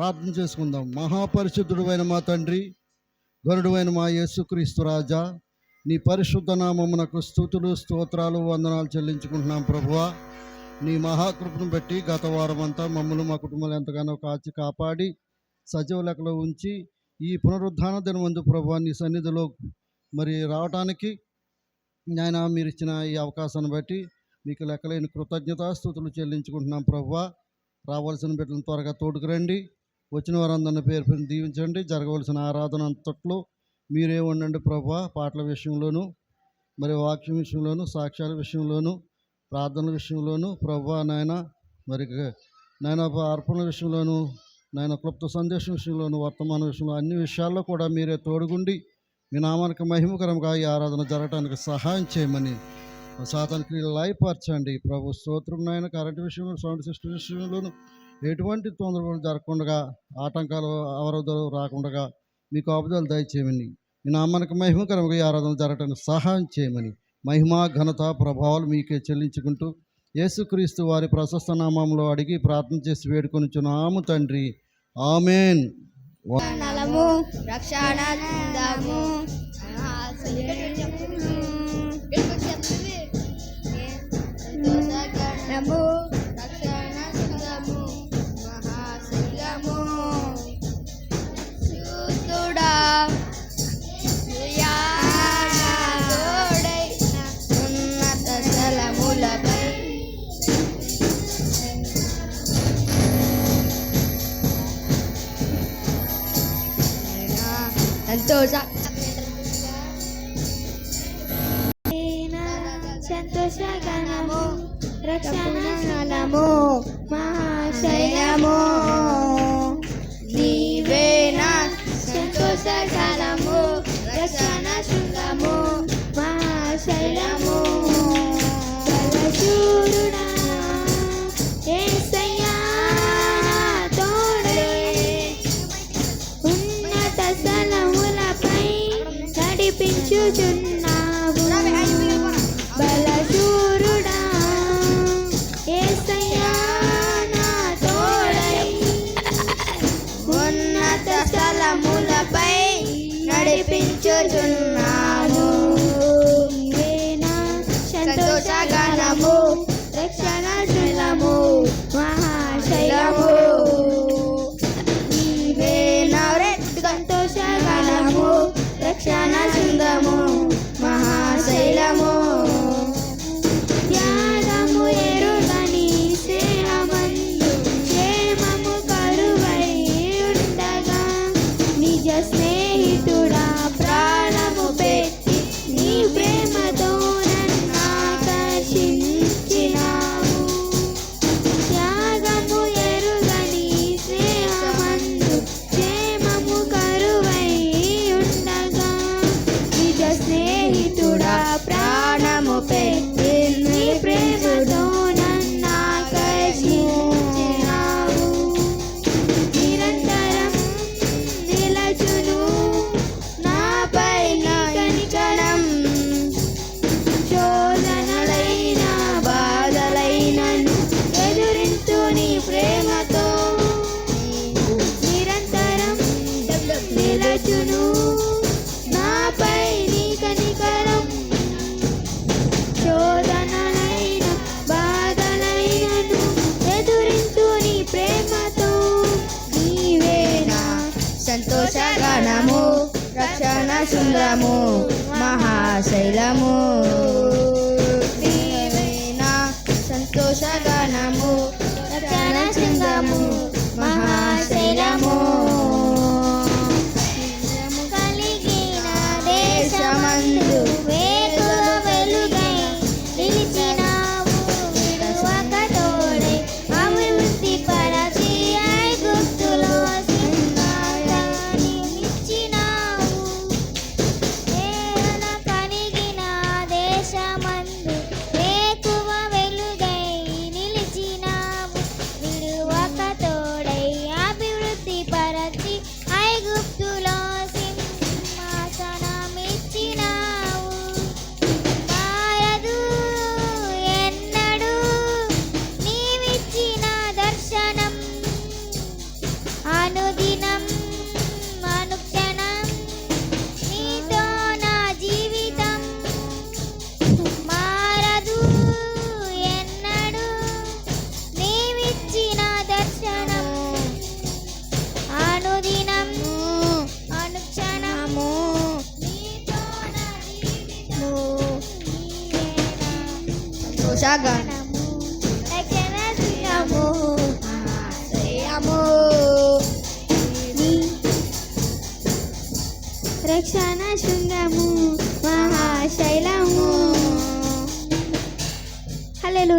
ప్రార్థన చేసుకుందాం. మహాపరిశుద్ధుడైన మా తండ్రి గరుడువైన మా యేసుక్రీస్తు రాజా నీ పరిశుద్ధ నామమునకు స్థుతులు స్తోత్రాలు వందనాలు చెల్లించుకుంటున్నాం ప్రభువా. నీ మహాకృపను బట్టి గత వారం అంతా మమ్మల్ని మా కుటుంబాలు ఎంతగానో కాచి కాపాడి సజీవ లెక్కలో ఉంచి ఈ పునరుద్ధాన దినమందు ప్రభు నీ సన్నిధిలో మరి రావటానికి నాయన మీరు ఇచ్చిన ఈ అవకాశాన్ని బట్టి మీకు లెక్కలేని కృతజ్ఞతాస్థుతులు చెల్లించుకుంటున్నాం ప్రభువ. రావాల్సిన బిడ్డలను త్వరగా తోడుకురండి వచ్చిన వారందరిని పేరు పేరు దీవించండి. జరగవలసిన ఆరాధన అంతట్లో మీరే ఉండండి ప్రభా. పాటల విషయంలోనూ మరి వాక్యం విషయంలోనూ సాక్ష్యాల విషయంలోనూ ప్రార్థనల విషయంలోనూ ప్రభా నాయన మరి నాయన అర్పణల విషయంలోనూ నాయన క్లుప్త సందేశం విషయంలోనూ వర్తమాన విషయంలో అన్ని విషయాల్లో కూడా మీరే తోడుగుండి మీ నామానికి మహిమకరంగా ఈ ఆరాధన జరగడానికి సహాయం చేయమని సాతానికి లయపరచండి ప్రభు స్తోత్రం నాయన. కరెంట్ విషయంలో సౌండ్ సిస్టమ్ విషయంలోనూ ఎటువంటి తొందరలు జరగకుండా ఆటంకాలు అవరోధాలు రాకుండా మీకు ఆపుదలు దయచేయమని మీ నామానికి మహిమకరంగా ఈ ఆరాధన జరగడానికి సహాయం చేయమని మహిమ ఘనత ప్రభావాలు మీకే చెల్లించుకుంటూ యేసుక్రీస్తు వారి ప్రశస్త నామంలో అడిగి ప్రార్థన చేసి వేడుకొనిచున్నాము తండ్రి. ఆమెన్. నలము సంతోషగణము రక్షణము మహాశయము. నీవేనా సంతోషగణము రక్షణ శృంగము మహాశయము. బలశూరుడా యేసయ్యా తోడే. ఉన్నత స్థలములపై నడిపించుచున్నావు బలశూరుడా జగనము జగనము ఆశ్రయము రక్షణ శృంగము మహాశైలము హలో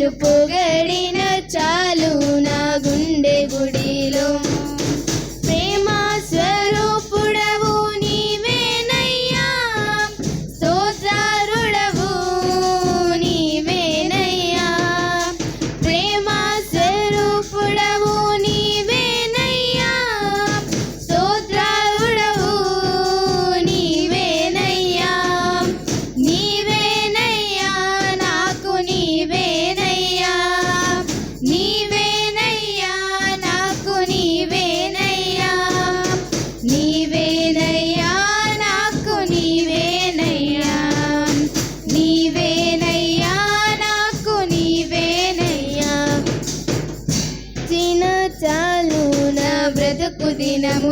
నిన్ను పొగడిన చాలు నా గుండె గుడి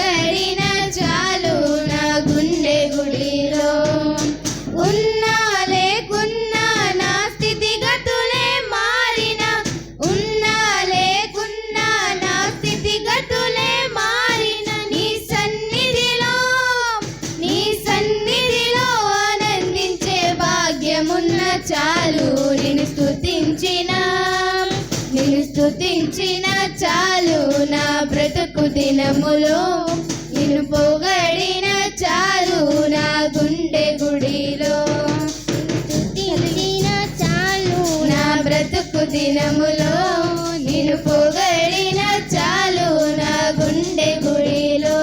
ready. బ్రతుకు దినములో నిన్ను పొగడిన చాలు నా గుండె గుడిలో. చాలు నా బ్రతుకు దినములో నిన్ను పొగడిన చాలు నా గుండె గుడిలో.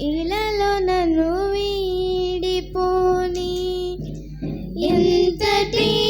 ఇలాలో నన్ను వీడిపోని. ती